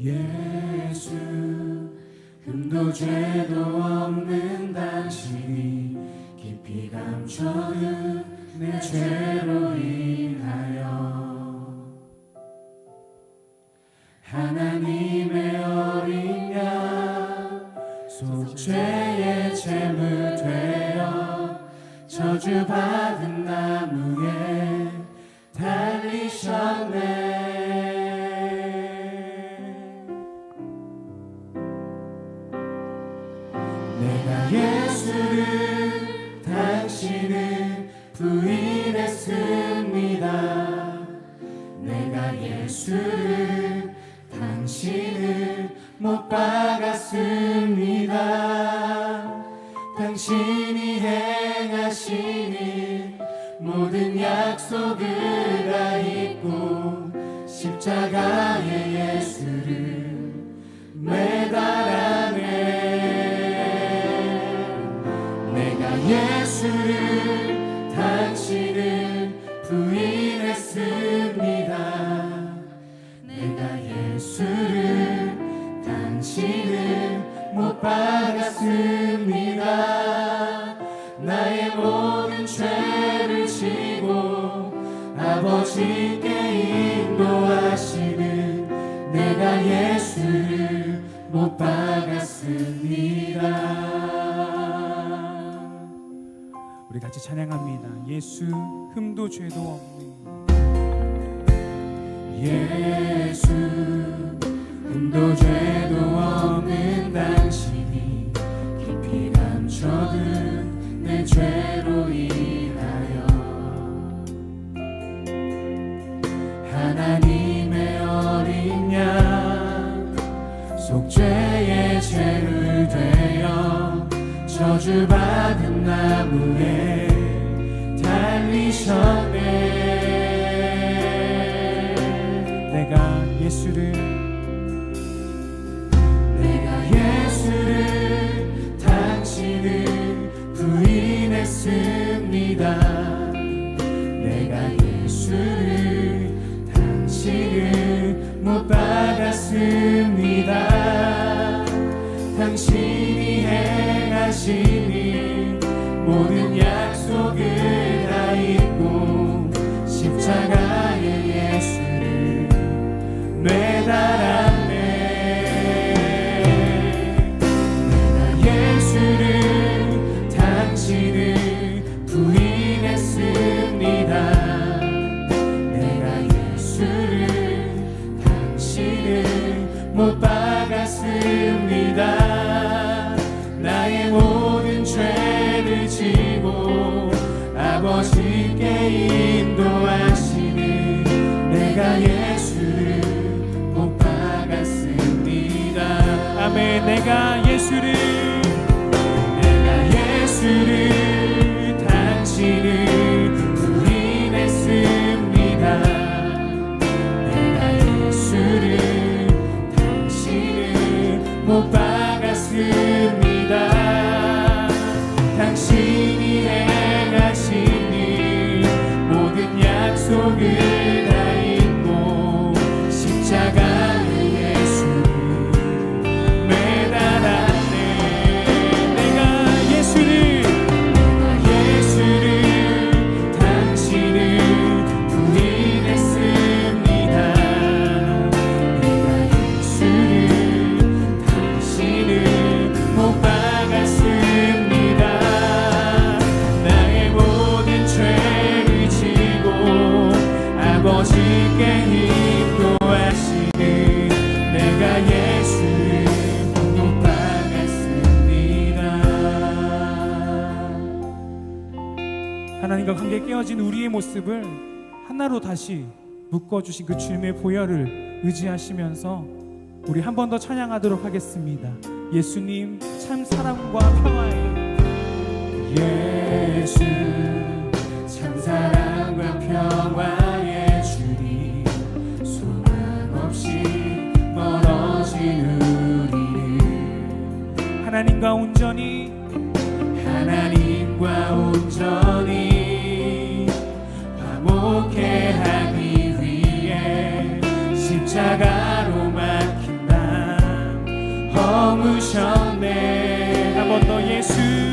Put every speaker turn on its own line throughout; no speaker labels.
예수 흠도 죄도 없는 당신이 깊이 감춰둔 내 죄로 인하여 하나님의 어린 양 속죄의 제물 되어 저주받 못 박았습니다. 당신이 행하신 일 모든 약속을 다 잊고 십자가에 예수를 매달아내. 내가 예수를 당신을 부인했습 박았습니다. 나의 모든 죄를 지고 아버지께 인도하시는 내가 예수를 못 박았습니다.
우리 같이 찬양합니다. 예수 흠도 죄도 없는
예수 흠도 죄 달리셨네
내가 예수를 하나님과 관계 깨어진 우리의 모습을 하나로 다시 묶어주신 그 주님의 보혈을 의지하시면서 우리 한 번 더 찬양하도록 하겠습니다. 예수님 참 사랑과 평화에
예수
하나님과 온전히
하나님과 온전히 화목해 하기 위해 십자가로 막힌 밤 허무셨네.
한 번 더 예수.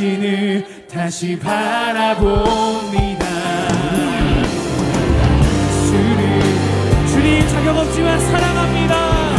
당신을 다시 바라봅니다. 주님,
주님 자격 없지만 사랑합니다.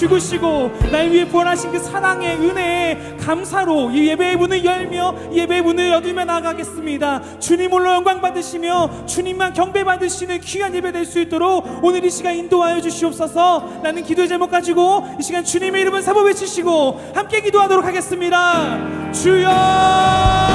죽으시고 날 위해 부활하신 그 사랑의 은혜에 감사로 이 예배의 문을 열며 예배의 문을 열으며 나가겠습니다. 주님으로 영광 받으시며 주님만 경배 받으시는 귀한 예배 될 수 있도록 오늘 이 시간 인도하여 주시옵소서. 나는 기도의 제목 가지고 이 시간 주님의 이름을 사법 외치시고 함께 기도하도록 하겠습니다. 주여!